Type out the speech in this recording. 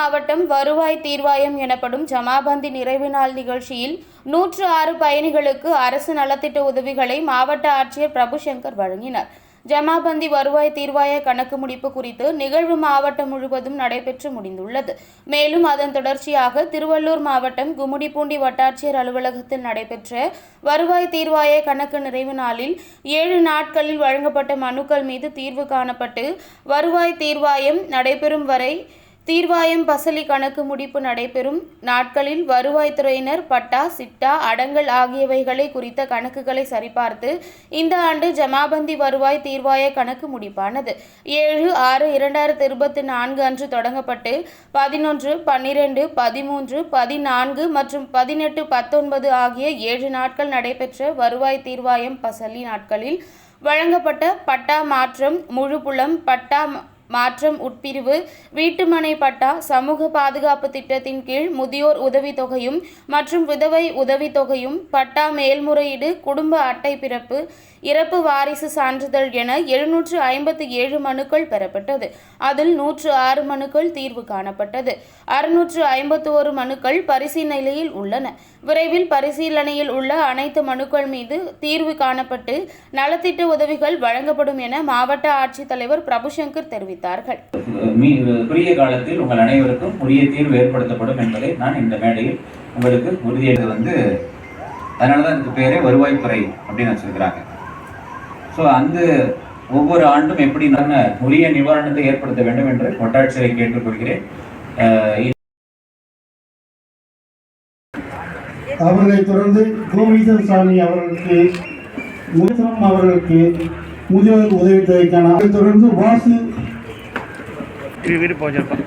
மாவட்டம் வருவாய் தீர்வாயம் எனப்படும் ஜமாபந்தி நிறைவு நாள் நிகழ்ச்சியில் நூற்று ஆறு பயணிகளுக்கு அரசு நலத்திட்ட உதவிகளை மாவட்ட ஆட்சியர் பிரபுசங்கர் வழங்கினார். ஜமாபந்தி வருவாய் தீர்வாய கணக்கு முடிப்பு குறித்து நிகழ்வு மாவட்டம் முழுவதும் நடைபெற்று முடிந்துள்ளது. மேலும் அதன் தொடர்ச்சியாக திருவள்ளூர் மாவட்டம் கும்மிடிப்பூண்டி வட்டாட்சியர் அலுவலகத்தில் நடைபெற்ற வருவாய் தீர்வாய கணக்கு நிறைவு நாளில் ஏழு நாட்களில் வழங்கப்பட்ட மனுக்கள் மீது தீர்வு காணப்பட்டு வருவாய் தீர்வாயம் நடைபெறும் வரை தீர்வாயம் பசலி கணக்கு முடிப்பு நடைபெறும். நாட்களில் வருவாய்த்துறையினர் பட்டா சிட்டா அடங்கல் ஆகியவைகளை குறித்த கணக்குகளை சரிபார்த்து இந்த ஆண்டு ஜமாபந்தி வருவாய் தீர்வாய கணக்கு முடிப்பானது. ஏழு ஆறு இரண்டாயிரத்தி இருபத்தி நான்கு அன்று தொடங்கப்பட்டு பதினொன்று பன்னிரெண்டு பதிமூன்று பதினான்கு மற்றும் பதினெட்டு பத்தொன்பது ஆகிய ஏழு நாட்கள் நடைபெற்ற வருவாய் தீர்வாயம் பசலி நாட்களில் வழங்கப்பட்ட பட்டா மாற்றம் முழுப்புலம் பட்டா மாற்றம் உட்பிரிவு. வீட்டுமனை பட்டா சமூக பாதுகாப்பு திட்டத்தின் கீழ் முதியோர் உதவித்தொகையும் மற்றும் விதவை உதவித்தொகையும் பட்டா மேல்முறையீடு குடும்ப அட்டை பிறப்பு இறப்பு வாரிசு சான்றிதழ் என எழுநூற்று ஐம்பத்தி ஏழு மனுக்கள் பெறப்பட்டது. அதில் நூற்று ஆறு மனுக்கள் தீர்வு காணப்பட்டது. அறுநூற்று ஐம்பத்தி ஒரு மனுக்கள் பரிசீலனையில் உள்ளன. விரைவில் பரிசீலனையில் உள்ள அனைத்து மனுக்கள் மீது தீர்வு காணப்பட்டு நலத்திட்ட உதவிகள் வழங்கப்படும் என மாவட்ட ஆட்சித்தலைவர் பிரபுசங்கர் தெரிவித்தார்கள். மீ குறுகிய காலத்தில் உங்கள் அனைவருக்கும் உரிய தீர்வு ஏற்படுத்தப்படும் என்பதை நான் இந்த மேடையில் உங்களுக்கு உறுதியது வந்து அதனால தான் இதுக்கு பேரே வருவாய்த்துறை அப்படின்னு வச்சிருக்கிறாங்க. ஸோ அந்த ஒவ்வொரு ஆண்டும் எப்படி நான் உரிய நிவாரணத்தை ஏற்படுத்த வேண்டும் என்று வட்டாட்சியரை கேட்டுக்கொள்கிறேன். அஹ் அவர்களைத் தொடர்ந்து கோவிந்தன் சாமி அவர்களுக்கு முனிசனம் அவர்களுக்கு முதியோர் உதவித்தொகைக்கான அதைத் தொடர்ந்து வாசு টিভির ধীরে পর্যটন